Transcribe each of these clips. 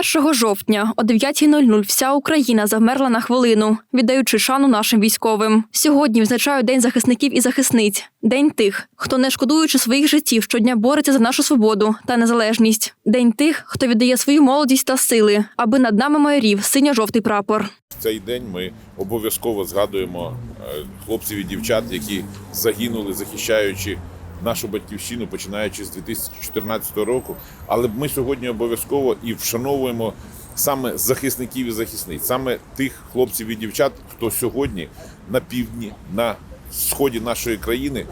1 жовтня о 9.00 вся Україна завмерла на хвилину, віддаючи шану нашим військовим. Сьогодні відзначають День захисників і захисниць, день тих, хто не шкодуючи своїх життів щодня бореться за нашу свободу та незалежність. День тих, хто віддає свою молодість та сили, аби над нами майорів синьо-жовтий прапор. В цей день ми обов'язково згадуємо е, хлопців і дівчат, які загинули, захищаючи нашу батьківщину, починаючи з 2014 року. Але ми сьогодні обов'язково і вшановуємо саме захисників і захисниць, саме тих хлопців і дівчат, хто сьогодні на півдні, на сході нашої країни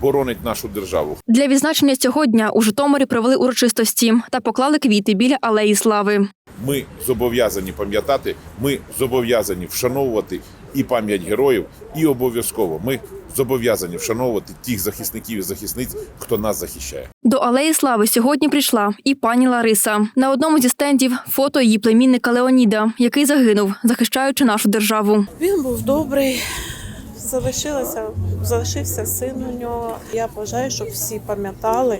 боронить нашу державу. Для відзначення цього дня у Житомирі провели урочистості та поклали квіти біля алеї слави. Ми зобов'язані пам'ятати, ми зобов'язані вшановувати і пам'ять героїв, і обов'язково ми зобов'язані вшановувати тих захисників і захисниць, хто нас захищає. До алеї слави сьогодні прийшла і пані Лариса. На одному зі стендів фото її племінника Леоніда, який загинув, захищаючи нашу державу. Він був добрий, залишилася, залишився син у нього. Я бажаю, щоб всі пам'ятали,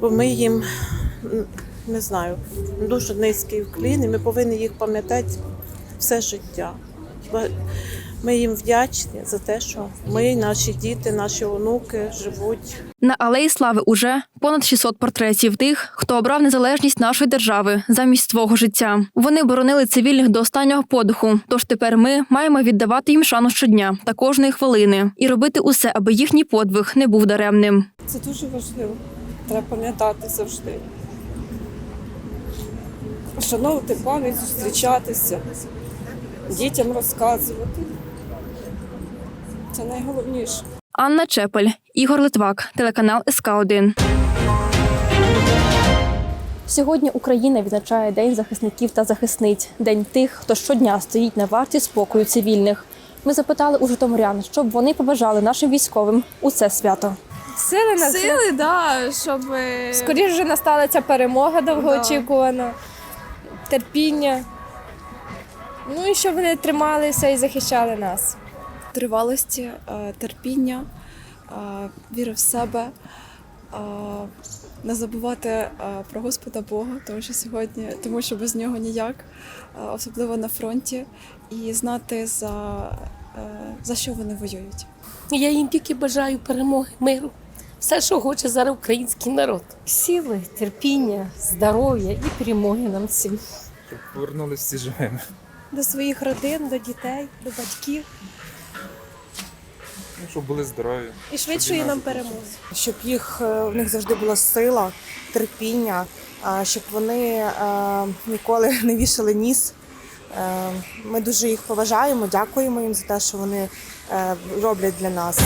бо ми їм не знаю, дуже низький вклін, і ми повинні їх пам'ятати все життя. Ми їм вдячні за те, що ми, наші діти, наші онуки живуть На алеї слави уже понад 600 портретів тих, хто обрав незалежність нашої держави замість свого життя. Вони боронили цивільних до останнього подиху. Тож тепер ми маємо віддавати їм шану щодня та кожної хвилини і робити усе, аби їхній подвиг не був даремним. Це дуже важливо. Треба пам'ятати завжди. Вшановувати пам'ять, зустрічатися, дітям розказувати. Це найголовніше. Анна Чепель, Ігор Литвак, телеканал СК 1 Сьогодні Україна відзначає День захисників та захисниць, день тих, хто щодня стоїть на варті спокою цивільних. Ми запитали у житомирян, щоб вони побажали нашим військовим у це свято. Сили на Сили, да, щоб е, Скоріше вже настала ця перемога довгоочікувана, терпіння. Ну і щоб вони трималися і захищали нас. тривалості, е, терпіння, е, віри в себе, е, не забувати про Господа Бога, тому що сьогодні, тому що без нього ніяк, особливо на фронті, і знати за, за що вони воюють. Я їм тільки бажаю перемоги, миру. Все, що хоче зараз український народ. Сили, терпіння, здоров'я і перемоги нам всім. щоб повернулися всі живими. До своїх родин, до дітей, до батьків. Ну, щоб були здорові. І швидшої нам перемоги. щоб їх е, в них завжди була сила, терпіння, щоб вони е, ніколи не вішали ніс. Е, Ми дуже їх поважаємо, дякуємо їм за те, що вони е, роблять для нас.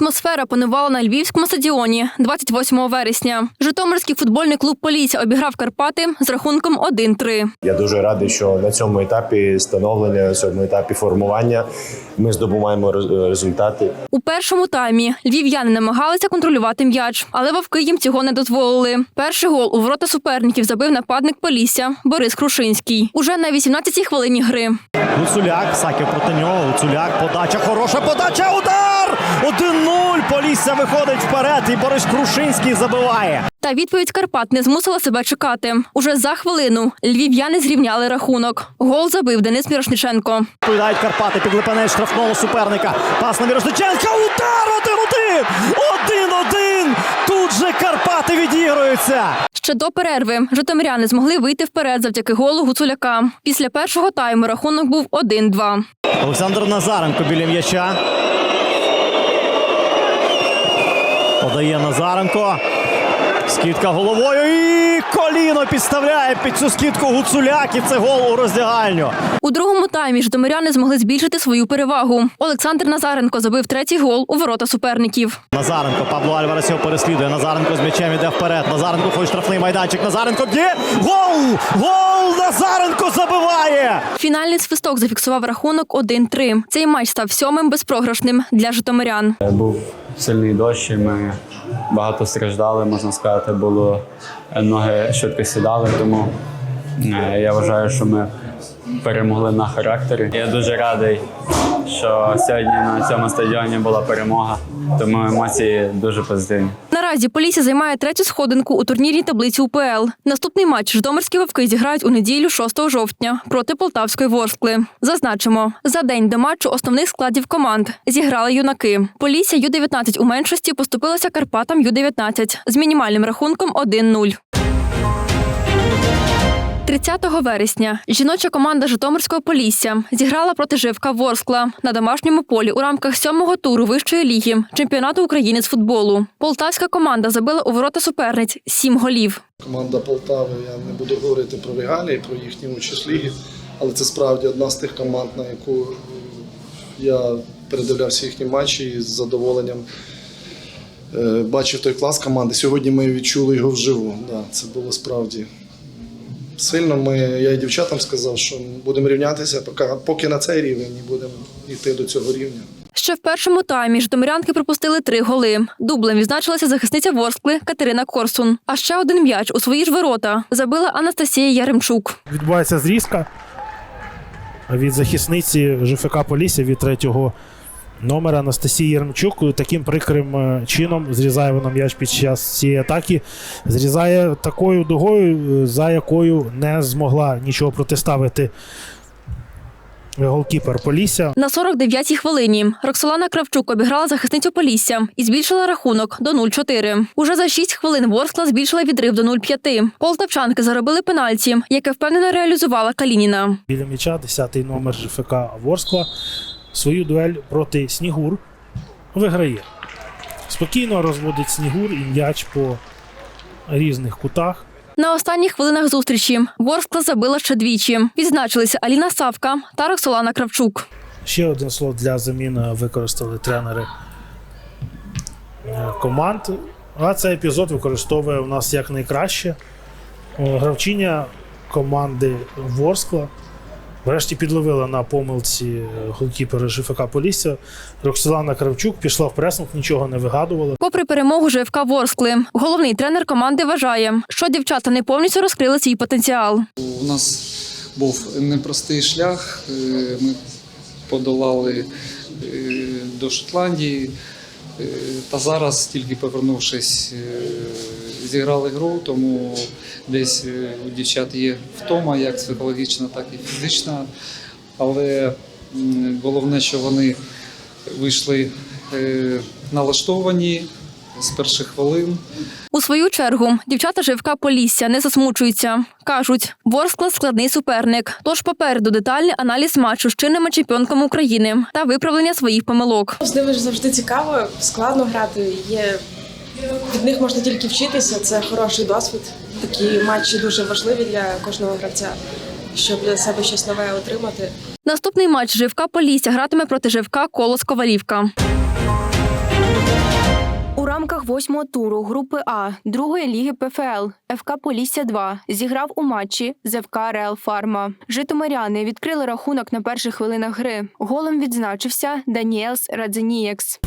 Атмосфера панувала на львівському стадіоні 28 вересня. Житомирський футбольний клуб Полісся обіграв Карпати з рахунком 1-3. Я дуже радий, що на цьому етапі становлення, на цьому етапі формування ми здобуваємо результати. У першому таймі львів'яни намагалися контролювати м'яч, але вовки їм цього не дозволили. Перший гол у ворота суперників забив нападник Полісся Борис Крушинський. Уже на 18-й хвилині гри. Гуцуляк, Саків проти нього. Гуцуляк, подача, хороша подача, удар! 1-0. Полісся виходить вперед, і Борис Крушинський забиває. Та відповідь Карпат не змусила себе чекати. Уже за хвилину львів'яни зрівняли рахунок. Гол забив Денис Мірошниченко. Відповідають Карпати, підлипанець штрафного суперника. Пас на Мірошниченка, удар! 1-1! 1-1! Тут же Карпати відігруються. Ще до перерви житомиряни змогли вийти вперед завдяки голу Гуцуляка. Після першого тайму рахунок був 1-2. Олександр Назаренко біля м'яча. Подає Назаренко. Скидка головою і коліно підставляє під цю скидку Гуцуляк. І це гол у роздягальню. У другому таймі житомиряни змогли збільшити свою перевагу. Олександр Назаренко забив третій гол у ворота суперників. Назаренко, Пабло Альварес його переслідує. Назаренко з м'ячем іде вперед. Назаренко ходить штрафний майданчик. Назаренко б'є. Гол! Гол! Назаренко забиває! Фінальний свисток зафіксував рахунок 1-3. Цей матч став сьомим безпрограшним для житомирян. Був сильний дощ, і ми багато страждали, можна сказати, було ноги швидко сідали, тому е, я вважаю, що ми перемогли на характері. Я дуже радий, що сьогодні на цьому стадіоні була перемога, тому емоції дуже позитивні. Наразі Полісся займає третю сходинку у турнірній таблиці УПЛ. Наступний матч Житомирські вовки зіграють у неділю 6 жовтня проти Полтавської Ворскли. Зазначимо, за день до матчу основних складів команд зіграли юнаки. Полісся Ю-19 у меншості поступилася Карпатам Ю-19 з мінімальним рахунком 1-0. 30 вересня жіноча команда Житомирського Полісся зіграла проти Живка Ворскла на домашньому полі у рамках сьомого туру вищої ліги чемпіонату України з футболу. Полтавська команда забила у ворота суперниць сім голів. Команда Полтави, я не буду говорити про регалії, про їхню участь в лігі, але це справді одна з тих команд, на яку е, я передивлявся їхні матчі і з задоволенням е, бачив той клас команди. Сьогодні ми відчули його вживу. Да, це було справді сильно. Ми, я і дівчатам сказав, що будемо рівнятися, поки, поки на цей рівень і будемо йти до цього рівня. Ще в першому таймі житомирянки пропустили три голи. Дублем відзначилася захисниця Ворскли Катерина Корсун. А ще один м'яч у свої ж ворота забила Анастасія Яремчук. відбувається зрізка від захисниці ЖФК Полісся від третього номера Анастасії Єрмчук. Таким прикрим е, чином зрізає вона м'яч під час цієї атаки. Зрізає такою дугою, е, за якою не змогла нічого протиставити голкіпер Полісся. На 49-й хвилині Роксолана Кравчук обіграла захисницю Полісся і збільшила рахунок до 0-4. Уже за 6 хвилин Ворскла збільшила відрив до 0-5. Полтавчанки заробили пенальті, яке впевнено реалізувала Калініна. Біля м'яча 10-й номер ЖФК Ворскла свою дуель проти Снігур виграє. Спокійно розводить Снігур і м'яч по різних кутах. На останніх хвилинах зустрічі Ворскла забила ще двічі. Відзначилися Аліна Савка та Роксолана Кравчук. Ще один слот для заміни використали тренери е, команд. А цей епізод використовує у нас як найкраще. Е, Гравчиня команди Ворскла. Врешті підловила на помилці е, голкіпера ЖФК Полісся. Роксолана Кравчук пішла в пресинг, нічого не вигадувала. Попри перемогу ЖФК Ворскли, головний тренер команди вважає, що дівчата не повністю розкрили свій потенціал. У нас був непростий шлях. е, Ми подолали е, до Шотландії. Е, Та зараз, тільки повернувшись, е, зіграли гру, тому десь е, у дівчат є втома, як психологічна, так і фізична. Але головне, що вони вийшли налаштовані з перших хвилин. У свою чергу дівчата Живка Полісся не засмучуються. Кажуть, Ворскла складний суперник. Тож попереду детальний аналіз матчу з чинними чемпіонками України та виправлення своїх помилок. З ними ж завжди цікаво, складно грати. Є від них можна тільки вчитися. Це хороший досвід. Такі матчі дуже важливі для кожного гравця, щоб для себе щось нове отримати. Наступний матч Живка Полісся гратиме проти Живка Колос Ковалівка. Рамках восьмого туру групи А другої ліги ПФЛ ФК Полісся 2 зіграв у матчі з ФК Реал Фарма. Житомиряни відкрили рахунок на перших хвилинах гри. Голом відзначився Даніелс Радзенієкс.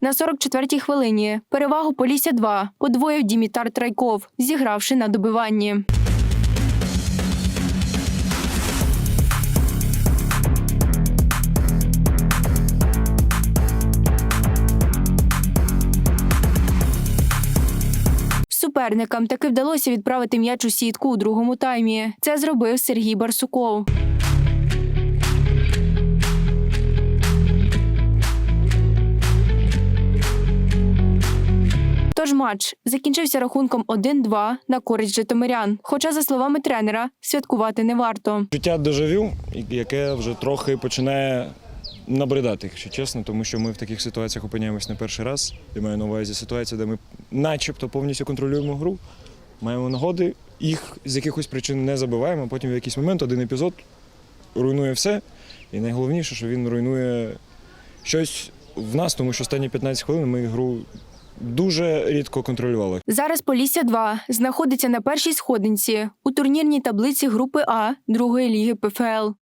На 44-й хвилині перевагу Полісся 2 подвоїв Дімітар Трайков, зігравши на добиванні. Суперникам таки вдалося відправити м'яч у сітку у другому таймі. Це зробив Сергій Барсуков. Тож матч закінчився рахунком 1-2 на користь житомирян. Хоча, за словами тренера, святкувати не варто. Життя дежавю, яке вже трохи починає набридати, якщо чесно, тому що ми в таких ситуаціях опиняємось не перший раз. Я маю на увазі ситуація, де ми начебто повністю контролюємо гру, маємо нагоди, їх з якихось причин не забиваємо, а потім в якийсь момент один епізод руйнує все. І найголовніше, що він руйнує щось в нас, тому що останні 15 хвилин ми гру дуже рідко контролювали. Зараз Полісся 2 знаходиться на першій сходинці у турнірній таблиці групи А другої ліги ПФЛ.